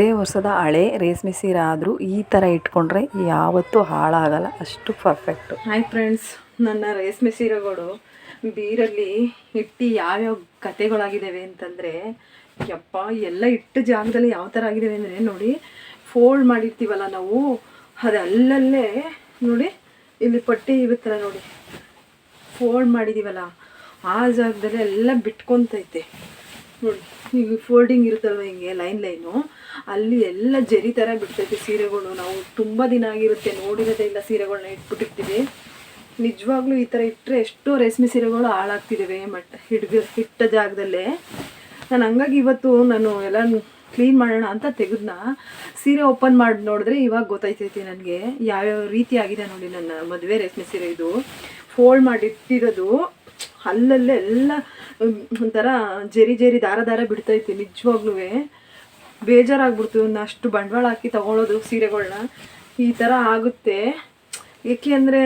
ಎಷ್ಟೇ ವರ್ಷದ ಹಳೆ ರೇಷ್ಮೆ ಸೀರೆ ಆದರೂ ಈ ಥರ ಇಟ್ಕೊಂಡ್ರೆ ಯಾವತ್ತೂ ಹಾಳಾಗಲ್ಲ. ಅಷ್ಟು ಪರ್ಫೆಕ್ಟು ಹಾಯ್ ಫ್ರೆಂಡ್ಸ್ ನನ್ನ ರೇಷ್ಮೆ ಸೀರೆಗಳು ಬೀರಲ್ಲಿ ಇಟ್ಟು ಯಾವ್ಯಾವ ಕತೆಗಳಾಗಿದ್ದಾವೆ ಅಂತಂದರೆ, ಯಪ್ಪ, ಎಲ್ಲ ಇಟ್ಟ ಜಾಗದಲ್ಲಿ ಯಾವ ಥರ ಆಗಿದ್ದಾವೆ ಅಂದರೆ ನೋಡಿ ಫೋಲ್ಡ್ ಮಾಡಿರ್ತೀವಲ್ಲ ನಾವು, ಅದಲ್ಲಲ್ಲೇ ನೋಡಿ, ಇಲ್ಲಿ ಪಟ್ಟಿ ಇರುತ್ತಲ್ಲ ನೋಡಿ ಫೋಲ್ಡ್ ಮಾಡಿದ್ದೀವಲ್ಲ ಆ ಜಾಗದಲ್ಲಿ ಎಲ್ಲ ಬಿಟ್ಕೊತೈತೆ. ನೋಡಿ ಈಗ ಫೋಲ್ಡಿಂಗ್ ಇರುತ್ತಲ್ವ ಹಿಂಗೆ ಲೈನ್ ಲೈನು ಅಲ್ಲಿ ಎಲ್ಲ ಜರಿ ಥರ ಬಿಡ್ತೈತೆ ಸೀರೆಗಳು. ನಾವು ತುಂಬ ದಿನ ಆಗಿರುತ್ತೆ ನೋಡಿರೋದೇ ಇಲ್ಲ ಸೀರೆಗಳನ್ನ ಇಟ್ಬಿಟ್ಟಿರ್ತೀವಿ. ನಿಜವಾಗ್ಲೂ ಈ ಥರ ಇಟ್ಟರೆ ಎಷ್ಟೋ ರೇಷ್ಮೆ ಸೀರೆಗಳು ಹಾಳಾಗ್ತಿದ್ದಾವೆ ಮಟ್ ಹಿಡ್ಗ ಇಟ್ಟ ಜಾಗದಲ್ಲೇ. ನಾನು ಹಂಗಾಗಿ ಇವತ್ತು ನಾನು ಎಲ್ಲ ಕ್ಲೀನ್ ಮಾಡೋಣ ಅಂತ ತೆಗೆದ್ನ. ಸೀರೆ ಓಪನ್ ಮಾಡಿ ನೋಡಿದ್ರೆ ಇವಾಗ ಗೊತ್ತಾಯ್ತೈತಿ ನನಗೆ ಯಾವ್ಯಾವ ರೀತಿ ಆಗಿದೆ ನೋಡಿ ನನ್ನ ಮದುವೆ ರೇಷ್ಮೆ ಸೀರೆ ಇದು. ಫೋಲ್ಡ್ ಮಾಡಿಟ್ಟಿರೋದು ಅಲ್ಲಲ್ಲೇ ಎಲ್ಲ ಒಂಥರ ಜರಿ ಜರಿ ದಾರ ದಾರ ಬಿಡ್ತೈತಿ ನಿಜವಾಗ್ಲೂ ಬೇಜಾರಾಗ್ಬಿಡ್ತು. ಒಂದು ಅಷ್ಟು ಬಂಡವಾಳ ಹಾಕಿ ತಗೊಳ್ಳೋದು ಸೀರೆಗಳನ್ನ ಈ ಥರ ಆಗುತ್ತೆ. ಏಕೆ ಅಂದರೆ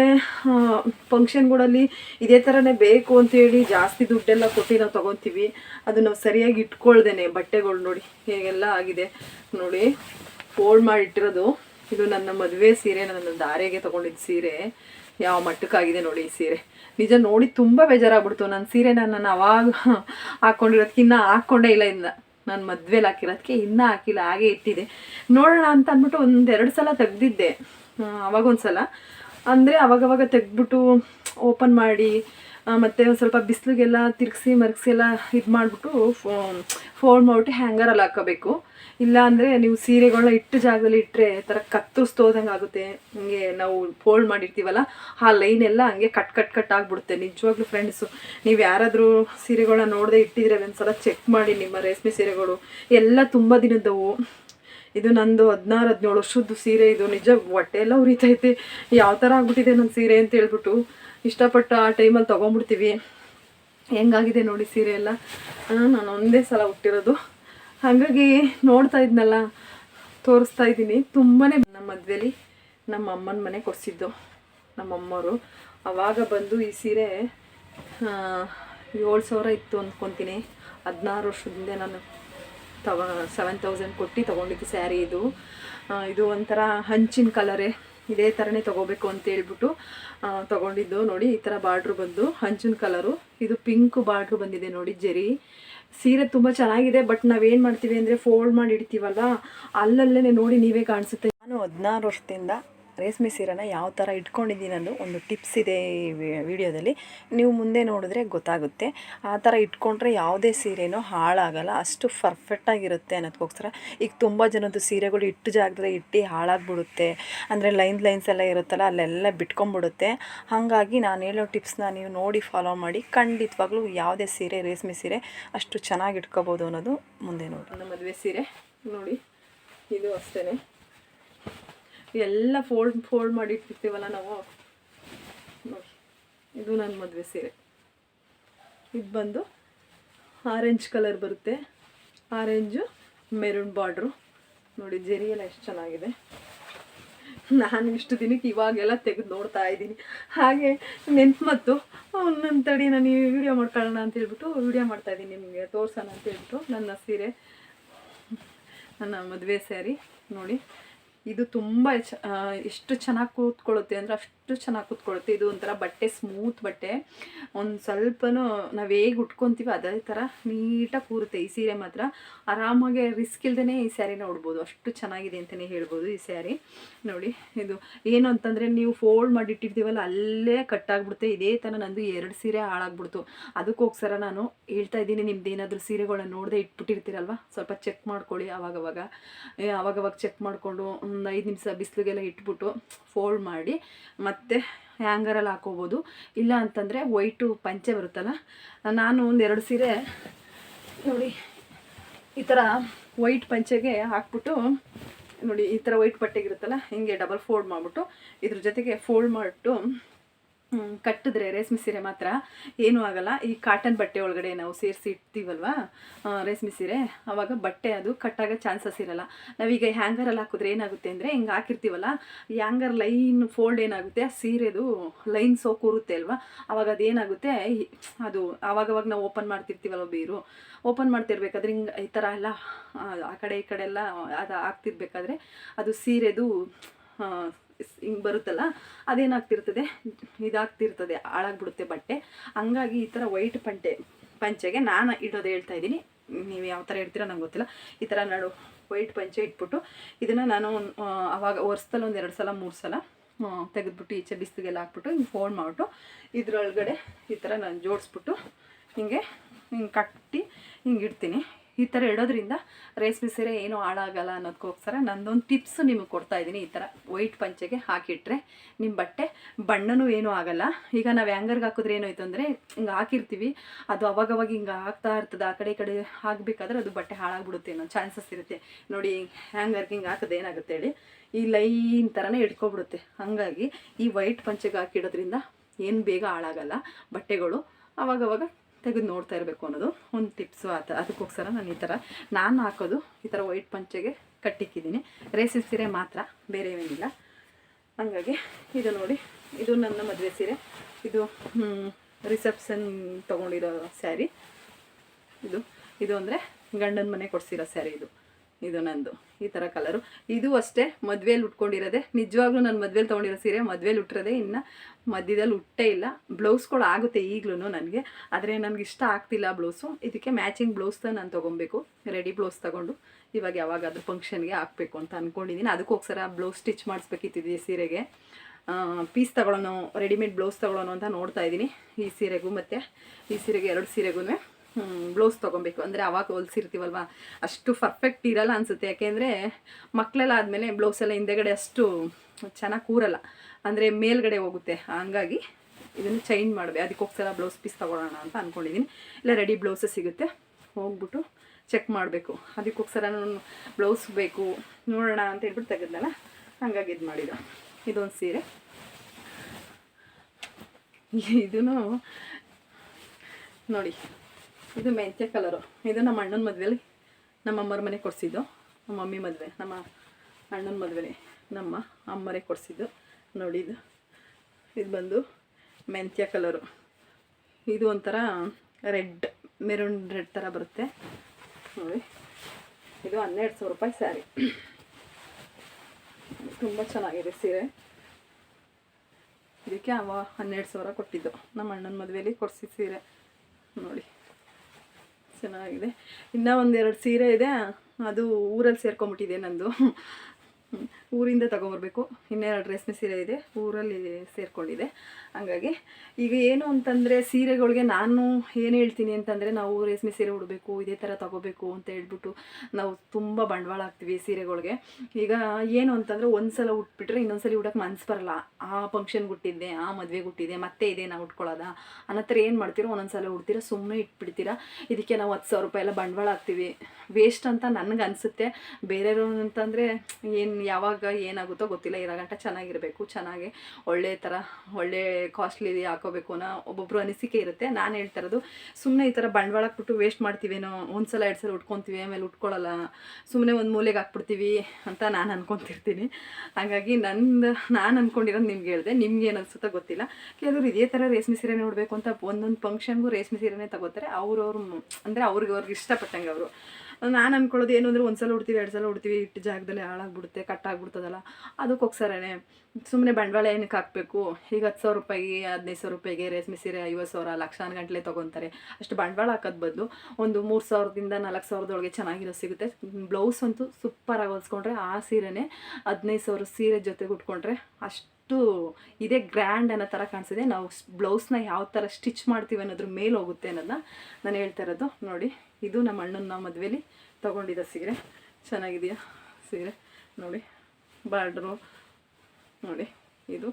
ಫಂಕ್ಷನ್ಗಳಲ್ಲಿ ಇದೇ ಥರನೇ ಬೇಕು ಅಂತೇಳಿ ಜಾಸ್ತಿ ದುಡ್ಡೆಲ್ಲ ಕೊಟ್ಟು ನಾವು ತೊಗೊತೀವಿ. ಅದು ನಾವು ಸರಿಯಾಗಿ ಇಟ್ಕೊಳ್ದೇನೆ ಬಟ್ಟೆಗಳು ನೋಡಿ. ಹೇಗೆಲ್ಲ ಆಗಿದೆ. ನೋಡಿ ಫೋಲ್ಡ್ ಮಾಡಿಟ್ಟಿರೋದು. ಇದು ನನ್ನ ಮದುವೆ ಸೀರೆ, ನನ್ನ ದಾರೆಗೆ ತೊಗೊಂಡಿದ್ದ ಸೀರೆ. ಯಾವ ಮಟ್ಟಕ್ಕಾಗಿದೆ ನೋಡಿ ಈ ಸೀರೆ. ನಿಜ ನೋಡಿ ತುಂಬ ಬೇಜಾರಾಗ್ಬಿಡ್ತು. ನನ್ನ ಸೀರೆ ನಾನು ಅವಾಗ ಹಾಕ್ಕೊಂಡಿರೋದಕ್ಕಿನ್ನ ಹಾಕ್ಕೊಂಡೇ ಇಲ್ಲ ಇನ್ನು ನಾನು ಮದ್ವೆಲಿ ಹಾಕಿರೋದಕ್ಕೆ ಇನ್ನೂ ಹಾಕಿಲ್ಲ, ಹಾಗೆ ಇಟ್ಟಿದೆ. ನೋಡೋಣ ಅಂತ ಅಂದ್ಬಿಟ್ಟು ಒಂದೆರಡು ಸಲ ತೆಗ್ದಿದ್ದೆ. ಅವಾಗೊಂದು ಸಲ ಅಂದರೆ ಅವಾಗವಾಗ ತೆಗ್ದ್ಬಿಟ್ಟು ಓಪನ್ ಮಾಡಿ ಮತ್ತು ಮತ್ತೆ ಒಂದು ಸ್ವಲ್ಪ ಬಿಸಿಲಿಗೆಲ್ಲ ತಿರುಗಿಸಿ, ಮರಗಿಸಿ ಎಲ್ಲ ಇದು ಮಾಡಿಬಿಟ್ಟು ಫೋಲ್ಡ್ ಮಾಡಿಬಿಟ್ಟು ಹ್ಯಾಂಗರಲ್ಲಿ ಹಾಕೋಬೇಕು. ಇಲ್ಲ ಅಂದರೆ ನೀವು ಸೀರೆಗಳನ್ನ ಇಟ್ಟು ಜಾಗದಲ್ಲಿ ಇಟ್ಟರೆ ಥರ ಕತ್ತರಿಸ್ತೋದಂಗೆ ಆಗುತ್ತೆ. ಹಂಗೆ ನಾವು ಫೋಲ್ಡ್ ಮಾಡಿರ್ತೀವಲ್ಲ, ಆ ಲೈನ್ ಎಲ್ಲ ಹಂಗೆ ಕಟ್ ಕಟ್ ಕಟ್ ಆಗಿಬಿಡುತ್ತೆ. ನಿಜವಾಗ್ಲೂ ಫ್ರೆಂಡ್ಸು ನೀವು ಯಾರಾದರೂ ಸೀರೆಗಳನ್ನ ನೋಡದೆ ಇಟ್ಟಿದ್ರೆ ಒಂದ್ಸಲ ಚೆಕ್ ಮಾಡಿ ನಿಮ್ಮ ರೇಷ್ಮೆ ಸೀರೆಗಳು. ಎಲ್ಲ ತುಂಬ ದಿನದವು ಇದು ನಂದು ಹದಿನಾರು, ಹದಿನೇಳು ವರ್ಷದ್ದು ಸೀರೆ. ಇದು ನಿಜ ಹೊಟ್ಟೆ ಎಲ್ಲ ಉರಿತೈತೆ. ಯಾವ ಥರ ಆಗ್ಬಿಟ್ಟಿದೆ ನನ್ನ ಸೀರೆ ಅಂತ ಹೇಳ್ಬಿಟ್ಟು ಇಷ್ಟಪಟ್ಟು ಆ ಟೈಮಲ್ಲಿ ತೊಗೊಂಬಿಡ್ತೀವಿ ಹೆಂಗಾಗಿದೆ ನೋಡಿ ಸೀರೆ ಎಲ್ಲ. ನಾನು ಒಂದೇ ಸಲ ಹುಟ್ಟಿರೋದು ಹಾಗಾಗಿ ನೋಡ್ತಾ ಇದ್ನಲ್ಲ, ತೋರಿಸ್ತಾ ಇದ್ದೀನಿ. ತುಂಬಾ ನಮ್ಮ ಮದುವೆಲಿ ನಮ್ಮ ಅಮ್ಮನ ಮನೆ ಕೊಡಿಸಿದ್ದು ನಮ್ಮಮ್ಮವರು ಆವಾಗ ಬಂದು ಈ ಸೀರೆ ಏಳು ಸಾವಿರ ಇತ್ತು ಅಂದ್ಕೊತೀನಿ ಹದಿನಾರು ವರ್ಷದಿಂದ ನಾನು ತವ ಸೆವೆನ್ ತೌಸಂಡ್ ಕೊಟ್ಟು ತೊಗೊಂಡಿದ್ದು ಸ್ಯಾರಿ ಇದು. ಇದು ಒಂಥರ ಹಂಚಿನ ಕಲರೇ ಇದೇ ಥರನೇ ತೊಗೋಬೇಕು ಅಂತ ಹೇಳ್ಬಿಟ್ಟು ತೊಗೊಂಡಿದ್ದು. ನೋಡಿ, ಈ ಥರ ಬಾರ್ಡ್ರು ಬಂದು, ಹಂಚಿನ ಕಲರು ಇದು ಪಿಂಕ್ ಬಾರ್ಡ್ರು ಬಂದಿದೆ ನೋಡಿ, ಜರಿ. ಸೀರೆ ತುಂಬ ಚೆನ್ನಾಗಿದೆ ಬಟ್ ನಾವೇನು ಮಾಡ್ತೀವಿ ಅಂದರೆ ಫೋಲ್ಡ್ ಮಾಡಿ ಇಡ್ತೀವಲ್ಲ ಅಲ್ಲಲ್ಲೇ ನೋಡಿ ನೀವೇ ಕಾಣಿಸುತ್ತೆ. ನಾನು ಹದಿನಾರು ವರ್ಷದಿಂದ ರೇಷ್ಮೆ ಸೀರೆನ ಯಾವ ಥರ ಇಟ್ಕೊಂಡಿದ್ದೀನಿ ಅನ್ನೋ ಒಂದು ಟಿಪ್ಸ್ ಇದೆ ವಿಡಿಯೋದಲ್ಲಿ. ನೀವು ಮುಂದೆ ನೋಡಿದ್ರೆ ಗೊತ್ತಾಗುತ್ತೆ. ಆ ಥರ ಇಟ್ಕೊಂಡ್ರೆ ಯಾವುದೇ ಸೀರೆನೂ ಹಾಳಾಗಲ್ಲ. ಅಷ್ಟು ಪರ್ಫೆಕ್ಟಾಗಿರುತ್ತೆ ಅನ್ನೋದಕ್ಕೋಸ್ಕರ ಈಗ ತುಂಬ ಜನದ್ದು ಸೀರೆಗಳು ಇಟ್ಟು ಜಾಗದಲ್ಲಿ ಇಟ್ಟು ಹಾಳಾಗ್ಬಿಡುತ್ತೆ. ಅಂದರೆ ಲೈನ್ ಲೈನ್ಸ್ ಎಲ್ಲ ಇರುತ್ತಲ್ಲ, ಅಲ್ಲೆಲ್ಲ ಬಿಟ್ಕೊಂಡ್ಬಿಡುತ್ತೆ. ಹಾಗಾಗಿ ನಾನು ಹೇಳೋ ಟಿಪ್ಸ್ನ ನೀವು ನೋಡಿ ಫಾಲೋ ಮಾಡಿ. ಖಂಡಿತವಾಗ್ಲೂ ಯಾವುದೇ ಸೀರೆ, ರೇಷ್ಮೆ ಸೀರೆ ಅಷ್ಟು ಚೆನ್ನಾಗಿ ಇಟ್ಕೋಬೋದು ಅನ್ನೋದು ಮುಂದೆ ನೋಡಿ. ಮದುವೆ ಸೀರೆ, ನೋಡಿ. ಇದು ಅಷ್ಟೇ ಎಲ್ಲ ಫೋಲ್ಡ್ ಫೋಲ್ಡ್ ಮಾಡಿ ಇಟ್ಟಿರ್ತೀವಲ್ಲ ನಾವು? ನೋಡಿ, ಇದು ನನ್ನ ಮದುವೆ ಸೀರೆ. ಇದು ಬಂದು ಆರೆಂಜ್ ಕಲರ್ ಬರುತ್ತೆ. ಆರೆಂಜು ಮೆರೂನ್ ಬಾರ್ಡ್ರು ನೋಡಿ, ಜರಿ ಎಲ್ಲ ಎಷ್ಟು ಚೆನ್ನಾಗಿದೆ. ನಾನು ಇಷ್ಟು ದಿನಕ್ಕೆ ಇವಾಗೆಲ್ಲ ತೆಗೆದು ನೋಡ್ತಾ ಇದ್ದೀನಿ. ಹಾಗೆ ನೆನ್ಪು ಮತ್ತು ನನ್ನ ತಡಿ ನಾನು ವಿಡಿಯೋ ಮಾಡ್ಕೊಳ್ಳೋಣ ಅಂತ ಹೇಳ್ಬಿಟ್ಟು ವಿಡಿಯೋ ಮಾಡ್ತಾ ಇದ್ದೀನಿ ನಿಮಗೆ, ತೋರ್ಸೋಣ ಅಂತ ಹೇಳ್ಬಿಟ್ಟು ನನ್ನ ಸೀರೆ, ನನ್ನ ಮದುವೆ ಸ್ಯಾರಿ ನೋಡಿ ಇದು ತುಂಬ ಚ ಎಷ್ಟು ಚೆನ್ನಾಗಿ ಕೂತ್ಕೊಳ್ಳುತ್ತೆ ಅಂದರೆ ಅಷ್ಟು ಚೆನ್ನಾಗಿ ಕೂತ್ಕೊಳ್ಳುತ್ತೆ. ಇದು ಒಂಥರ ಬಟ್ಟೆ ಸ್ಮೂತ್ ಬಟ್ಟೆ. ಒಂದು ಸ್ವಲ್ಪನೂ ನಾವು ಹೇಗೆ ಉಟ್ಕೊತೀವಿ ಅದೇ ಥರ ನೀಟಾಗಿ ಕೂರುತ್ತೆ ಈ ಸೀರೆ ಮಾತ್ರ. ಆರಾಮಾಗಿ ರಿಸ್ಕ್ ಇಲ್ದೇ ಈ ಸ್ಯಾರಿನ ಉಡ್ಬೋದು. ಅಷ್ಟು ಚೆನ್ನಾಗಿದೆ ಅಂತಲೇ ಹೇಳ್ಬೋದು ಈ ಸ್ಯಾರಿ. ನೋಡಿ ಇದು ಏನು ಅಂತಂದರೆ ನೀವು ಫೋಲ್ಡ್ ಮಾಡಿಟ್ಟಿರ್ತೀವಲ್ಲ ಅಲ್ಲೇ ಕಟ್ಟಾಗ್ಬಿಡುತ್ತೆ ಇದೇ ಥರ ನಂದು ಎರಡು ಸೀರೆ ಹಾಳಾಗ್ಬಿಡ್ತು. ಅದಕ್ಕೋಸ್ಕರ ನಾನು ಹೇಳ್ತಾ ಇದ್ದೀನಿ ನಿಮ್ದು ಏನಾದರೂ ಸೀರೆಗಳನ್ನ ನೋಡದೆ ಇಟ್ಬಿಟ್ಟಿರ್ತೀರಲ್ವ? ಸ್ವಲ್ಪ ಚೆಕ್ ಮಾಡ್ಕೊಳ್ಳಿ ಅವಾಗವಾಗ. ಏ, ಆವಾಗವಾಗ ಚೆಕ್ ಮಾಡಿಕೊಂಡು ಒಂದು ಐದು ನಿಮಿಷ ಬಿಸಿಲಿಗೆಲ್ಲ ಇಟ್ಬಿಟ್ಟು ಫೋಲ್ಡ್ ಮಾಡಿ ಮತ್ತೆ ಹ್ಯಾಂಗರಲ್ಲಿ ಹಾಕೋಬೋದು. ಇಲ್ಲ ಅಂತಂದರೆ ವೈಟು ಪಂಚೆ ಬರುತ್ತಲ್ಲ, ನಾನು ಒಂದೆರಡು ಸೀರೆ ನೋಡಿ ಈ ಥರ ವೈಟ್ ಪಂಚೆಗೆ ಹಾಕ್ಬಿಟ್ಟು ನೋಡಿ ಈ ಥರ ವೈಟ್ ಬಟ್ಟೆಗಿರುತ್ತಲ್ಲ, ಹಿಂಗೆ ಡಬಲ್ ಫೋಲ್ಡ್ ಮಾಡಿಬಿಟ್ಟು ಇದ್ರ ಜೊತೆಗೆ ಫೋಲ್ಡ್ ಮಾಡಿಬಿಟ್ಟು ಕಟ್ಟಿದ್ರೆ ರೇಷ್ಮೆ ಸೀರೆ ಮಾತ್ರ. ಏನೂ ಆಗಲ್ಲ. ಈ ಕಾಟನ್ ಬಟ್ಟೆ ಒಳಗಡೆ ನಾವು ಸೇರಿಸಿ ಇಡ್ತೀವಲ್ವಾ? ರೇಷ್ಮೆ ಸೀರೆ. ಅವಾಗ ಬಟ್ಟೆ ಅದು ಕಟ್ಟಾಗ ಚಾನ್ಸಸ್ ಇರಲ್ಲ. ನಾವೀಗ ಹ್ಯಾಂಗರಲ್ಲಿ ಹಾಕಿದ್ರೆ ಏನಾಗುತ್ತೆ ಅಂದರೆ ಹಿಂಗೆ ಹಾಕಿರ್ತೀವಲ್ಲ ಹ್ಯಾಂಗರ್ ಲೈನ್ ಫೋಲ್ಡ್ ಏನಾಗುತ್ತೆ, ಆ ಸೀರೆದು ಲೈನ್ ಸೋ ಕೂರುತ್ತೆ ಅಲ್ವಾ? ಅವಾಗ ಅದೇನಾಗುತ್ತೆ ಅದು ಆವಾಗವಾಗ ನಾವು ಓಪನ್ ಮಾಡ್ತಿರ್ತೀವಲ್ವ ಬೀರು? ಓಪನ್ ಮಾಡ್ತಿರ್ಬೇಕಾದ್ರೆ ಹಿಂಗೆ ಈ ಥರ ಎಲ್ಲ, ಆ ಕಡೆ ಈ ಕಡೆ ಎಲ್ಲ ಅದು ಹಾಕ್ತಿರ್ಬೇಕಾದ್ರೆ ಅದು ಸೀರೆದು ಹಿಂಗೆ ಬರುತ್ತಲ್ಲ, ಅದೇನಾಗ್ತಿರ್ತದೆ? ಇದಾಗ್ತಿರ್ತದೆ, ಹಾಳಾಗ್ಬಿಡುತ್ತೆ ಬಟ್ಟೆ. ಹಂಗಾಗಿ ಈ ಥರ ವೈಟ್ ಪಂಟೆ, ಪಂಚೆಗೆ ನಾನು ಇಡೋದು ಹೇಳ್ತಾ ಇದ್ದೀನಿ. ನೀವು ಯಾವ ಥರ ಇಡ್ತೀರ ನಂಗೆ ಗೊತ್ತಿಲ್ಲ. ಈ ಥರ ನಾನು ವೈಟ್ ಪಂಚೆ ಇಟ್ಬಿಟ್ಟು ಇದನ್ನು ನಾನು ಅವಾಗ ವರ್ಷದಲ್ಲಿ ಒಂದು ಎರಡು ಸಲ, ಮೂರು ಸಲ ತೆಗೆದ್ಬಿಟ್ಟು ಈಚೆ ಬಿಸಿಗೆಲ್ಲ ಹಾಕ್ಬಿಟ್ಟು ಹಿಂಗೆ ಫೋಲ್ಡ್ ಮಾಡಿಬಿಟ್ಟು ಇದರೊಳಗಡೆ ಈ ಥರ ನಾನು ಜೋಡಿಸ್ಬಿಟ್ಟು ಹಿಂಗೆ ಹಿಂಗೆ ಕಟ್ಟಿ ಹಿಂಗೆ ಇಡ್ತೀನಿ. ಈ ಥರ ಇಡೋದ್ರಿಂದ ರೇಷ್ಮೆ ಸೀರೆ ಏನೂ ಹಾಳಾಗಲ್ಲ ಅನ್ನೋದಕ್ಕೋಸ್ಕರ ನಂದೊಂದು ಟಿಪ್ಸ್ ನಿಮಗೆ ಕೊಡ್ತಾ ಇದ್ದೀನಿ. ಈ ಥರ ವೈಟ್ ಪಂಚೆಗೆ ಹಾಕಿಟ್ರೆ ನಿಮ್ಮ ಬಟ್ಟೆ ಬಣ್ಣನೂ ಏನೂ ಆಗಲ್ಲ. ಈಗ ನಾವು ಹ್ಯಾಂಗರ್ಗೆ ಹಾಕಿದ್ರೆ ಏನಾಯ್ತು ಅಂದರೆ ಹಿಂಗೆ ಹಾಕಿರ್ತೀವಿ. ಅದು ಅವಾಗವಾಗ ಹಿಂಗೆ ಆಗ್ತಾ ಇರ್ತದೆ. ಆ ಕಡೆ ಈ ಕಡೆ ಹಾಕಬೇಕಾದ್ರೆ ಅದು ಬಟ್ಟೆ ಹಾಳಾಗ್ಬಿಡುತ್ತೆ ಅನ್ನೋ ಚಾನ್ಸಸ್ ಇರುತ್ತೆ. ನೋಡಿ, ಹ್ಯಾಂಗರ್ಗೆ ಹಿಂಗೆ ಹಾಕೋದು ಏನಾಗುತ್ತೆ ಹೇಳಿ? ಈ ಲೈನ್ ಥರನೇ ಇಟ್ಕೊಬಿಡುತ್ತೆ. ಹಾಗಾಗಿ ಈ ವೈಟ್ ಪಂಚೆಗೆ ಹಾಕಿಡೋದ್ರಿಂದ ಏನು ಬೇಗ ಹಾಳಾಗಲ್ಲ. ಬಟ್ಟೆಗಳು ಅವಾಗವಾಗ ತೆಗೆದು ನೋಡ್ತಾ ಇರಬೇಕು ಅನ್ನೋದು ಒಂದು ಟಿಪ್ಸು ಆತ ಅದಕ್ಕೋಸ್ಕರ ನಾನು ಈ ಥರ ನಾನು ಹಾಕೋದು, ಈ ಥರ ವೈಟ್ ಪಂಚೆಗೆ ಕಟ್ಟಿಕ್ಕಿದ್ದೀನಿ. ರೇಸಿನ ಸೀರೆ ಮಾತ್ರ, ಬೇರೆ ಏನಿಲ್ಲ. ಹಾಗಾಗಿ ಇದು ನೋಡಿ, ಇದು ನನ್ನ ಮದುವೆ ಸೀರೆ. ಇದು ರಿಸೆಪ್ಷನ್ ತೊಗೊಂಡಿರೋ ಸ್ಯಾರಿ ಇದು ಇದು ಅಂದರೆ ಗಂಡನ ಮನೆ ಕೊಡಿಸಿರೋ ಸ್ಯಾರಿ ಇದು. ಇದು ನಂದು. ಈ ಥರ ಕಲರು ಇದು ಅಷ್ಟೇ ಮದುವೆಯಲ್ಲಿ ಉಟ್ಕೊಂಡಿರೋದೆ. ನಿಜವಾಗ್ಲೂ ನಾನು ಮದುವೆಲಿ ತೊಗೊಂಡಿರೋ ಸೀರೆ ಮದುವೆಲಿ ಉಟ್ಟಿರೋದೆ ಇನ್ನು ಮಧ್ಯದಲ್ಲಿ ಉಟ್ಟೇ ಇಲ್ಲ. ಬ್ಲೌಸ್ಗಳು ಆಗುತ್ತೆ ಈಗಲೂ ನನಗೆ. ಆದರೆ ನನಗೆ ಇಷ್ಟ ಆಗ್ತಿಲ್ಲ ಬ್ಲೌಸು ಇದಕ್ಕೆ ಮ್ಯಾಚಿಂಗ್ ಬ್ಲೌಸ್ ನಾನು ತೊಗೊಬೇಕು. ರೆಡಿ ಬ್ಲೌಸ್ ತೊಗೊಂಡು ಇವಾಗ ಯಾವಾಗಾದ್ರೂ ಫಂಕ್ಷನ್ಗೆ ಹಾಕ್ಬೇಕು ಅಂತ ಅಂದ್ಕೊಂಡಿದ್ದೀನಿ ಅದಕ್ಕೋಸ್ಕರ ಬ್ಲೌಸ್ ಸ್ಟಿಚ್ ಮಾಡಿಸ್ಬೇಕಿತ್ತಿದೆ ಸೀರೆಗೆ. ಪೀಸ್ ತಗೊಳ್ಳೋಣ ರೆಡಿಮೇಡ್ ಬ್ಲೌಸ್ ತಗೊಳ್ಳೋಣ ಅಂತ ನೋಡ್ತಾ ಇದ್ದೀನಿ ಈ ಸೀರೆಗೂ ಮತ್ತು. ಈ ಸೀರೆಗೆ ಎರಡು ಸೀರೆಗೂ ಬ್ಲೌಸ್ ತೊಗೊಬೇಕು. ಅಂದರೆ ಅವಾಗ ಹೊಲ್ಸಿರ್ತೀವಲ್ವ? ಅಷ್ಟು ಪರ್ಫೆಕ್ಟ್ ಇರಲ್ಲ ಅನಿಸುತ್ತೆ. ಯಾಕೆಂದರೆ ಮಕ್ಕಳೆಲ್ಲ ಆದಮೇಲೆ ಬ್ಲೌಸ್ ಎಲ್ಲ ಹಿಂದೆಗಡೆ ಅಷ್ಟು ಚೆನ್ನಾಗಿ ಕೂರಲ್ಲ. ಅಂದರೆ ಮೇಲ್ಗಡೆ ಹೋಗುತ್ತೆ. ಹಂಗಾಗಿ ಇದನ್ನು ಚೇಂಜ್ ಮಾಡಬೇಕು ಅದಕ್ಕೋಸ್ಕರ ಬ್ಲೌಸ್ ಪೀಸ್ ತೊಗೊಳ್ಳೋಣ ಅಂತ ಅಂದ್ಕೊಂಡಿದ್ದೀನಿ ಇಲ್ಲ ರೆಡಿ ಬ್ಲೌಸಸ್ ಸಿಗುತ್ತೆ. ಹೋಗ್ಬಿಟ್ಟು ಚೆಕ್ ಮಾಡಬೇಕು. ಅದಕ್ಕೋಸ್ಕರ ನಾನು ಬ್ಲೌಸ್ ಬೇಕು. ನೋಡೋಣ ಅಂತ ಹೇಳ್ಬಿಟ್ಟು ತೆಗೆದ್ನಲ್ಲ? ಹಂಗಾಗಿ ಇದು ಮಾಡಿದ್ದು. ಇದೊಂದು ಸೀರೆ. ಇದೂ ನೋಡಿ. ಇದು ಮೆಂತ್ಯ ಕಲರು. ಇದು ನಮ್ಮ ಅಣ್ಣನ ಮದುವೆಲಿ. ನಮ್ಮ ಅಮ್ಮರ ಮನೆ ಕೊಡಿಸಿದ್ದು. ನಮ್ಮ ಮಮ್ಮಿ ಮದುವೆ, ನಮ್ಮ ಅಣ್ಣನ ಮದುವೆಲಿ ನಮ್ಮ ಅಮ್ಮರೇ ಕೊಡಿಸಿದ್ದು. ನೋಡಿ ಇದು. ಇದು ಬಂದು ಮೆಂತ್ಯ ಕಲರು. ಇದು ಒಂಥರ ರೆಡ್, ಮೆರೂನ್ ರೆಡ್ ಥರ ಬರುತ್ತೆ. ನೋಡಿ. ಇದು ಹನ್ನೆರಡು ಸಾವಿರ ರೂಪಾಯಿ ಸ್ಯಾರಿ. ತುಂಬ ಚೆನ್ನಾಗಿದೆ ಸೀರೆ. ಇದಕ್ಕೆ ಅವ ಹನ್ನೆರಡು ಸಾವಿರ ಕೊಟ್ಟಿದ್ದು. ನಮ್ಮ ಅಣ್ಣನ ಮದುವೆಯಲ್ಲಿ ಕೊಡಿಸಿದ ಸೀರೆ. ನೋಡಿ. ಚೆನ್ನಾಗಿದೆ. ಇನ್ನೂ ಒಂದೆರಡು ಸೀರೆ ಇದೆ. ಅದು ಊರಲ್ಲಿ ಸೇರ್ಕೊಂಬಿಟ್ಟಿದೆ ನಂದು. ಊರಿಂದ ತಗೊಂಬರ್ಬೇಕು. ಇನ್ನೆರಡು ರೇಷ್ಮೆ ಸೀರೆ ಇದೆ. ಊರಲ್ಲಿ ಸೇರಿಕೊಂಡಿದೆ. ಹಂಗಾಗಿ ಈಗ ಏನು ಅಂತಂದರೆ ಸೀರೆಗಳಿಗೆ ನಾನು ಏನು ಹೇಳ್ತೀನಿ ಅಂತಂದರೆ ನಾವು ರೇಷ್ಮೆ ಸೀರೆ ಉಡಬೇಕು, ಇದೇ ಥರ ತಗೋಬೇಕು ಅಂತ ಹೇಳ್ಬಿಟ್ಟು ನಾವು ತುಂಬ ಬಂಡವಾಳ ಹಾಕ್ತೀವಿ ಸೀರೆಗಳಿಗೆ. ಈಗ ಏನು ಅಂತಂದರೆ ಒಂದು ಸಲ ಉಟ್ಬಿಟ್ರೆ ಇನ್ನೊಂದ್ಸಲ ಉಡಕ್ಕೆ ಮನ್ಸು ಬರಲ್ಲ. ಆ ಫಂಕ್ಷನ್ಗೆ ಹುಟ್ಟಿದ್ದೆ, ಆ ಮದುವೆಗೆ ಹುಟ್ಟಿದೆ ಮತ್ತೆ ಇದೇ ನಾವು ಉಟ್ಕೊಳ್ಳೋದ. ಅನ್ನೋ ಥರ ಏನು ಮಾಡ್ತೀರೋ ಒಂದೊಂದ್ಸಲ ಉಡ್ತೀರಾ ಸುಮ್ಮನೆ ಇಟ್ಬಿಡ್ತೀರಾ. ಇದಕ್ಕೆ ನಾವು ಹತ್ತು ಸಾವಿರ ರೂಪಾಯಿ ಎಲ್ಲ ಬಂಡವಾಳ ಹಾಕ್ತೀವಿ. ವೇಸ್ಟ್ ಅಂತ ನನಗೆ ಅನಿಸುತ್ತೆ. ಅಂತಂದರೆ ಏನು ಯಾವಾಗ ಏನಾಗುತ್ತೋ ಗೊತ್ತಿಲ್ಲ. ಇರೋ ಗಂಟ ಚೆನ್ನಾಗಿರಬೇಕು, ಚೆನ್ನಾಗಿ ಒಳ್ಳೆ ಥರ ಒಳ್ಳೆ ಕಾಸ್ಟ್ಲಿ ಹಾಕೋಬೇಕು ಅನ್ನೋ ಒಬ್ಬೊಬ್ರು ಅನಿಸಿಕೆ ಇರುತ್ತೆ. ನಾನು ಹೇಳ್ತಾ ಇರೋದು ಸುಮ್ಮನೆ ಈ ಥರ ಬಂಡವಾಳ ಬಿಟ್ಟು ವೇಸ್ಟ್ ಮಾಡ್ತೀವೇನೋ ಒಂದು ಸಲ ಎರಡು ಸಲ ಉಟ್ಕೊತೀವಿ, ಆಮೇಲೆ ಉಟ್ಕೊಳ್ಳಲ್ಲ ಸುಮ್ಮನೆ ಒಂದು ಮೂಲೆಗೆ ಹಾಕ್ಬಿಡ್ತೀವಿ ಅಂತ ನಾನು ಅನ್ಕೊತಿರ್ತೀನಿ. ಹಾಗಾಗಿ ನಂದು, ನಾನು ಅಂದ್ಕೊಂಡಿರೋದು ನಿಮ್ಗೆ ಹೇಳಿದೆ. ನಿಮ್ಗೆ ಏನು ಅನ್ಸುತ್ತೋ ಗೊತ್ತಿಲ್ಲ. ಕೆಲವರು ಇದೇ ಥರ ರೇಷ್ಮೆ ಸೀರೆ ನೋಡಬೇಕು ಅಂತ ಒಂದೊಂದು ಫಂಕ್ಷನ್ಗೂ ರೇಷ್ಮೆ ಸೀರೆನೇ ತಗೋತಾರೆ. ಅವ್ರವ್ರು, ಅಂದರೆ ಅವ್ರಿಗೆ ಅವ್ರಿಗೆ ಇಷ್ಟಪಟ್ಟಂಗೆ ಅವರು. ನಾನು ಅನ್ಕೊಳ್ಳೋದು ಏನು ಅಂದರೆ ಒಂದು ಸಲ ಉಡ್ತೀವಿ ಎರಡು ಸಲ ಉಡ್ತೀವಿ, ಇಟ್ಟು ಜಾಗದಲ್ಲಿ ಹಾಳಾಗ್ಬಿಡುತ್ತೆ, ಕಟ್ಟಾಗ್ಬಿಡ್ತದಲ್ಲ. ಅದಕ್ಕೋಸ್ಕರನೇ ಸುಮ್ಮನೆ ಬಂಡವಾಳ ಏನಕ್ಕೆ ಹಾಕಬೇಕು? ಈಗ ಹತ್ತು ಸಾವಿರ ರೂಪಾಯಿಗೆ ಹದಿನೈದು ಸಾವಿರ ರೂಪಾಯಿಗೆ ರೇಷ್ಮೆ ಸೀರೆ ಐವತ್ತು ಸಾವಿರ, ಲಕ್ಷಾನ್ ಗಂಟಲೆ ತೊಗೊತಾರೆ. ಅಷ್ಟು ಬಂಡವಾಳ ಹಾಕೋದು ಬದಲು ಒಂದು ಮೂರು ಸಾವಿರದಿಂದ ನಾಲ್ಕು ಸಾವಿರದೊಳಗೆ ಚೆನ್ನಾಗಿರೋ ಸಿಗುತ್ತೆ. ಬ್ಲೌಸ್ ಅಂತೂ ಸೂಪರಾಗಿ ಹೊಲ್ಸ್ಕೊಂಡ್ರೆ ಆ ಸೀರೆನೇ ಹದಿನೈದು ಸಾವಿರ ಸೀರೆ ಜೊತೆಗೆ ಉಟ್ಕೊಂಡ್ರೆ ಅಷ್ಟು ಅಷ್ಟು ಇದೇ ಗ್ರ್ಯಾಂಡ್ ಅನ್ನೋ ಥರ ಕಾಣಿಸಿದೆ. ನಾವು ಬ್ಲೌಸ್ನ ಯಾವ ಥರ ಸ್ಟಿಚ್ ಮಾಡ್ತೀವಿ ಅನ್ನೋದ್ರ ಮೇಲೆ ಹೋಗುತ್ತೆ ಅನ್ನೋದನ್ನ ನಾನು ಹೇಳ್ತಾ ಇರೋದು. ನೋಡಿ, ಇದು ನಮ್ಮ ಅಣ್ಣನ ಮದುವೆಲಿ ತೊಗೊಂಡಿದ್ದ ಸೀರೆ. ಚೆನ್ನಾಗಿದೆಯಾ ಸೀರೆ? ನೋಡಿ, ಬಾರ್ಡ್ರು. ನೋಡಿ, ಇದು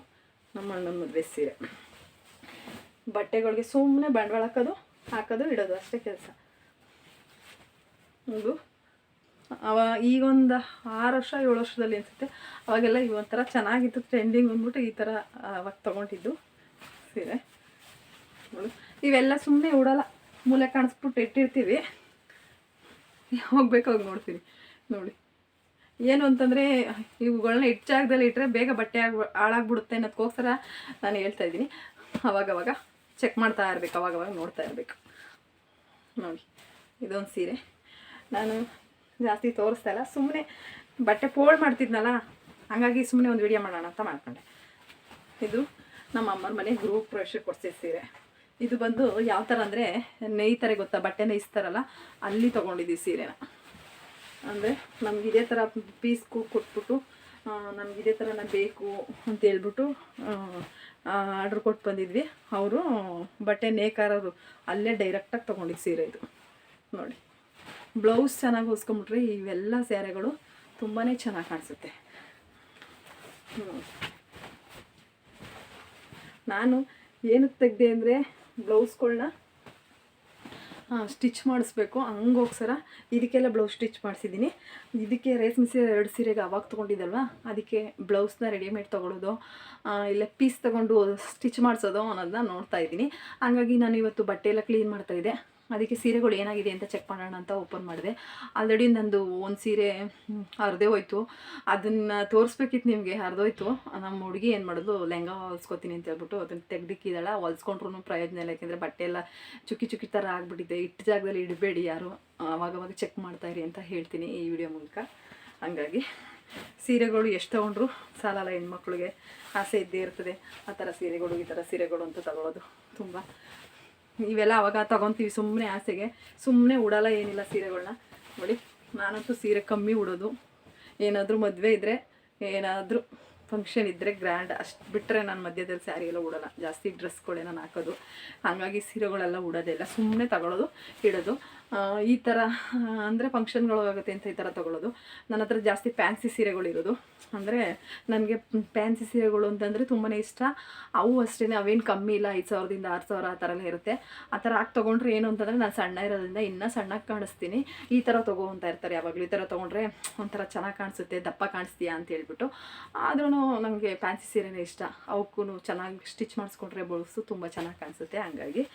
ನಮ್ಮ ಅಣ್ಣನ ಮದುವೆ ಸೀರೆ. ಬಟ್ಟೆಗಳಿಗೆ ಸುಮ್ಮನೆ ಬಂಡವಾಳ ಹಾಕೋದು ಹಾಕೋದು, ಇಡೋದು. ಅಷ್ಟೇ ಕೆಲಸ. ಇದು ಅವ ಈಗೊಂದು ಆರು ವರ್ಷ, ಏಳು ವರ್ಷದಲ್ಲಿ ಅನಿಸುತ್ತೆ. ಅವಾಗೆಲ್ಲ ಈ ಒಂಥರ ಚೆನ್ನಾಗಿತ್ತು ಟ್ರೆಂಡಿಂಗ್ ಬಂದ್ಬಿಟ್ಟು ಈ ಥರ ಅವಾಗ ತೊಗೊಂಡಿದ್ದು. ಸೀರೆ. ಇವೆಲ್ಲ ಸುಮ್ಮನೆ ಉಡಲ್ಲ. ಮೂಲೆ ಕಾಣಿಸ್ಬಿಟ್ಟು ಇಟ್ಟಿರ್ತೀವಿ. ಹೋಗ್ಬೇಕು, ಹೋಗಿ ನೋಡಿ. ಏನು ಅಂತಂದರೆ ಇವುಗಳನ್ನ ಇಟ್ಟು ಜಾಗದಲ್ಲಿ ಇಟ್ಟರೆ ಬೇಗ ಬಟ್ಟೆ ಆಗಿ, ಹಾಳಾಗ್ಬಿಡುತ್ತೆ ಅನ್ನೋದಕ್ಕೋಸ್ಕರ ನಾನು ಹೇಳ್ತಾ ಇದ್ದೀನಿ. ಅವಾಗವಾಗ ಚೆಕ್ ಮಾಡ್ತಾ ಇರಬೇಕು, ಅವಾಗವಾಗ ನೋಡ್ತಾ ಇರಬೇಕು. ನೋಡಿ. ಇದೊಂದು ಸೀರೆ. ನಾನು ಜಾಸ್ತಿ ತೋರಿಸ್ತಾ ಇಲ್ಲ. ಸುಮ್ಮನೆ ಬಟ್ಟೆ ಫೋಲ್ಡ್ ಮಾಡ್ತಿದ್ನಲ್ಲ, ಹಾಗಾಗಿ ಸುಮ್ಮನೆ ಒಂದು ವಿಡಿಯೋ ಮಾಡೋಣ ಅಂತ ಮಾಡ್ಕೊಂಡೆ. ಇದು ನಮ್ಮ ಅಮ್ಮನ ಮನೆ ಗ್ರೂಪ್ ಪ್ರವೇಶ ಕೊಡ್ಸಿದ ಸೀರೆ. ಇದು ಬಂದು ಯಾವ ಥರ ಅಂದರೆ ನೇಯ್ತಾರೆ ಗೊತ್ತಾ? ಬಟ್ಟೆ ನೇಯಿಸ್ತಾರಲ್ಲ ಅಲ್ಲಿ ತೊಗೊಂಡಿದ್ದೀವಿ ಸೀರೆನ. ಅಂದರೆ ನಮ್ಗೆ ಇದೇ ಥರ ಪೀಸ್ ಕೊಟ್ಬಿಟ್ಟು ನಮ್ಗೆ ಇದೇ ಥರನ ಬೇಕು ಅಂತ ಹೇಳ್ಬಿಟ್ಟು ಆರ್ಡ್ರ್ ಕೊಟ್ಟು ಬಂದಿದ್ವಿ. ಅವರು ಬಟ್ಟೆ ನೇಕಾರರು, ಅಲ್ಲೇ ಡೈರೆಕ್ಟಾಗಿ ತೊಗೊಂಡಿದ್ದು ಸೀರೆ ಇದು. ನೋಡಿ. ಬ್ಲೌಸ್ ಚೆನ್ನಾಗಿ ಹೊಸ್ಕೊಂಬಿಟ್ರೆ ಇವೆಲ್ಲ ಸ್ಯಾರೆಗಳು ತುಂಬಾ ಚೆನ್ನಾಗಿ ಕಾಣಿಸುತ್ತೆ. ನಾನು ಏನಕ್ಕೆ ತೆಗ್ದೆ ಅಂದರೆ ಬ್ಲೌಸ್ಗಳನ್ನ ಸ್ಟಿಚ್ ಮಾಡಿಸ್ಬೇಕು. ಹಂಗೋಗ್ಸರ? ಇದಕ್ಕೆಲ್ಲ ಬ್ಲೌಸ್ ಸ್ಟಿಚ್ ಮಾಡಿಸಿದ್ದೀನಿ. ಇದಕ್ಕೆ ರೇಷ್ಮೆ ಸೀರೆ ಎರಡು ಸೀರೆಗೆ ಅವಾಗ ತೊಗೊಂಡಿದ್ದಲ್ವ? ಅದಕ್ಕೆ ಬ್ಲೌಸ್ನ ರೆಡಿಮೇಡ್ ತೊಗೊಳೋದು ಇಲ್ಲ ಪೀಸ್ ತೊಗೊಂಡು ಸ್ಟಿಚ್ ಮಾಡಿಸೋದು ಅನ್ನೋದನ್ನ ನೋಡ್ತಾ ಇದ್ದೀನಿ. ಹಂಗಾಗಿ ನಾನು ಇವತ್ತು ಬಟ್ಟೆ ಎಲ್ಲ ಕ್ಲೀನ್ ಮಾಡ್ತಾ ಇದ್ದೆ. ಅದಕ್ಕೆ ಸೀರೆಗಳು ಏನಾಗಿದೆ ಅಂತ ಚೆಕ್ ಮಾಡೋಣ ಅಂತ ಓಪನ್ ಮಾಡಿದೆ. ಆಲ್ರೆಡಿ ನಂದು ಒಂದು ಸೀರೆ ಹರಿದೇ ಹೋಯ್ತು. ಅದನ್ನು ತೋರಿಸ್ಬೇಕಿತ್ತು ನಿಮಗೆ ಹರಿದೋಯ್ತು ನಮ್ಮ ಹುಡುಗಿ ಏನು ಮಾಡೋದು ಲೆಹಂಗಾ ಹೊಲ್ಸ್ಕೊತೀನಿ ಅಂತ ಹೇಳ್ಬಿಟ್ಟು ಅದನ್ನು ತೆಗ್ದಿಕ್ಕಿದಾಳ ಹೊಲ್ಸ್ಕೊಂಡ್ರು ಪ್ರಯೋಜನ ಇಲ್ಲ, ಯಾಕೆಂದರೆ ಬಟ್ಟೆ ಎಲ್ಲ ಚುಕ್ಕಿ ಚುಕ್ಕಿ ಥರ ಆಗಿಬಿಟ್ಟಿದೆ. ಇಟ್ಟು ಜಾಗದಲ್ಲಿ ಇಡಬೇಡಿ ಯಾರು. ಅವಾಗವಾಗ ಚೆಕ್ ಮಾಡ್ತಾ ಇರಿ ಅಂತ ಹೇಳ್ತೀನಿ ಈ ವಿಡಿಯೋ ಮೂಲಕ. ಹಂಗಾಗಿ ಸೀರೆಗಳು ಎಷ್ಟು ತೊಗೊಂಡ್ರು ಸಾಲಲ್ಲ ಹೆಣ್ಮಕ್ಳಿಗೆ. ಆಸೆ ಇದ್ದೇ ಇರ್ತದೆ. ಆ ಥರ ಸೀರೆಗಳು, ಈ ಥರ ಸೀರೆಗಳು ಅಂತ ತಗೊಳ್ಳೋದು ತುಂಬ ಇವೆಲ್ಲ ಅವಾಗ ತಗೊಂತೀವಿ. ಸುಮ್ಮನೆ ಆಸೆಗೆ. ಸುಮ್ಮನೆ ಉಡಲ್ಲ ಏನಿಲ್ಲ ಸೀರೆಗಳನ್ನ ನೋಡಿ, ನಾನಂತೂ ಸೀರೆ ಕಮ್ಮಿ ಉಡೋದು. ಏನಾದರೂ ಮದುವೆ ಇದ್ದರೆ ಏನಾದರೂ ಫಂಕ್ಷನ್ ಇದ್ದರೆ ಗ್ರ್ಯಾಂಡ್ ಅಷ್ಟು ಬಿಟ್ಟರೆ ನಾನು ಮಧ್ಯದಲ್ಲಿ ಸ್ಯಾರಿ ಎಲ್ಲ ಉಡಲ್ಲ. ಜಾಸ್ತಿ ಡ್ರೆಸ್ಗಳೇ ನಾನು ಹಾಕೋದು. ಹಾಗಾಗಿ ಸೀರೆಗಳೆಲ್ಲ ಉಡೋದಿಲ್ಲ ಸುಮ್ಮನೆ ತಗೊಳ್ಳೋದು ಇಡೋದು. ಈ ಥರ ಅಂದರೆ ಫಂಕ್ಷನ್ಗಳು ಆಗುತ್ತೆ ಅಂತ ಈ ಥರ ತಗೊಳ್ಳೋದು. ನನ್ನ ಹತ್ರ ಜಾಸ್ತಿ ಫ್ಯಾನ್ಸಿ ಸೀರೆಗಳಿರೋದು ಅಂದರೆ ನನಗೆ ಫ್ಯಾನ್ಸಿ ಸೀರೆಗಳು ಅಂತಂದರೆ ತುಂಬಾ ಇಷ್ಟ. ಅವು ಅಷ್ಟೇ ಅವೇನು ಕಮ್ಮಿ ಇಲ್ಲ, ಐದು ಸಾವಿರದಿಂದ ಆರು ಸಾವಿರ ಆ ಥರ ಇರುತ್ತೆ. ಆ ಥರ ಹಾಕಿ ತೊಗೊಂಡ್ರೆ ಏನು ಅಂತಂದರೆ ನಾನು ಸಣ್ಣ ಇರೋದ್ರಿಂದ ಇನ್ನೂ ಸಣ್ಣಗೆ ಕಾಣಿಸ್ತೀನಿ. ಈ ಥರ ಅಂತ ಇರ್ತಾರೆ ಯಾವಾಗಲೂ. ಈ ಥರ ತೊಗೊಂಡ್ರೆ ಒಂಥರ ಚೆನ್ನಾಗಿ ಕಾಣಿಸುತ್ತೆ, ದಪ್ಪ ಕಾಣಿಸ್ತೀಯಾ ಅಂತ ಹೇಳ್ಬಿಟ್ಟು. ಆದ್ರೂ ನನಗೆ ಫ್ಯಾನ್ಸಿ ಸೀರೆನೇ ಇಷ್ಟ. ಅವಕ್ಕೂ ಚೆನ್ನಾಗಿ ಸ್ಟಿಚ್ ಮಾಡಿಸ್ಕೊಂಡ್ರೆ ಬಳಸು ತುಂಬ ಚೆನ್ನಾಗಿ ಕಾಣಿಸುತ್ತೆ, ಹಂಗಾಗಿ.